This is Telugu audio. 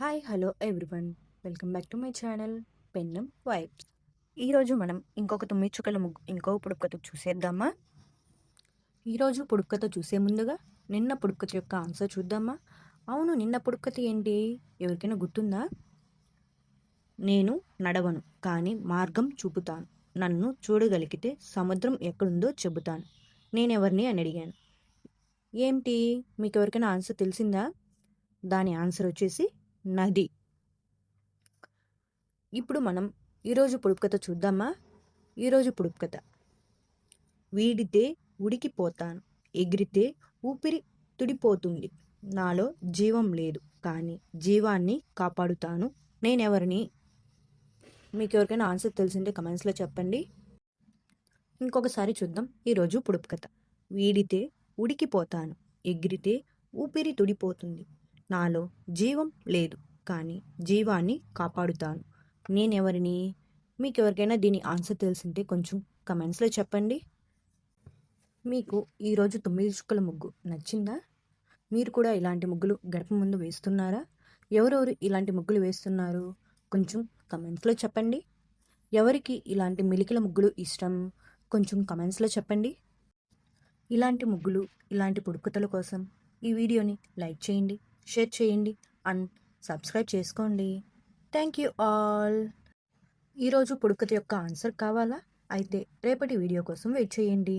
Hi hello everyone welcome back to my channel Pennam vibes ఈరోజు మనం ఇంకొక తొమ్మిది చుక్కల ముగ్గు ఇంకో పుడుకత చూసేద్దామా? ఈరోజు పుడుక్కత చూసే ముందుగా నిన్న పుడుక్కత యొక్క ఆన్సర్ చూద్దామా? అవును నిన్న పుడుక్కత ఏంటి? ఎవరికైనా గుర్తుందా? నేను నడవను కానీ మార్గం చూపుతాను. నన్ను చూడగలిగితే సముద్రం ఎక్కడుందో చెబుతాను. నేనెవరిని అని అడిగాను. ఏంటి మీకు ఎవరికైనా ఆన్సర్ తెలిసిందా? దాని ఆన్సర్ వచ్చేసి నది. ఇప్పుడు మనం ఈరోజు పొడుపుకథ చూద్దామా? ఈరోజు పొడుపుకథ వీడితే ఉడికిపోతాను ఎగిరితే ఊపిరి తుడిపోతుంది. నాలో జీవం లేదు కానీ జీవాన్ని కాపాడుతాను. నేనెవరిని? మీకు ఎవరికైనా ఆన్సర్ తెలిసింటే కమెంట్స్లో చెప్పండి. ఇంకొకసారి చూద్దాం ఈరోజు పొడుపు కథ. వీడితే ఉడికిపోతాను ఎగిరితే ఊపిరి తుడిపోతుంది. నాలో జీవం లేదు కానీ జీవాన్ని కాపాడుతాను. నేనెవరిని? మీకు ఎవరికైనా దీని ఆన్సర్ తెలిసింటే కొంచెం కమెంట్స్లో చెప్పండి. మీకు ఈరోజు తొమ్మిది చుక్కల ముగ్గు నచ్చిందా? మీరు కూడా ఇలాంటి ముగ్గులు గడప ముందు వేస్తున్నారా? ఎవరెవరు ఇలాంటి ముగ్గులు వేస్తున్నారు? కొంచెం కమెంట్స్లో చెప్పండి. ఎవరికి ఇలాంటి మిలికల ముగ్గులు ఇష్టం? కొంచెం కమెంట్స్లో చెప్పండి. ఇలాంటి ముగ్గులు ఇలాంటి పుడుకుతల కోసం ఈ వీడియోని లైక్ చేయండి. షేర్ చేయండి అండ్ సబ్స్క్రైబ్ చేసుకోండి. Thank you all. ఈరోజు పుడుకత యొక్క ఆన్సర్ కావాలా? అయితే రేపటి వీడియో కోసం వెయిట్ చేయండి.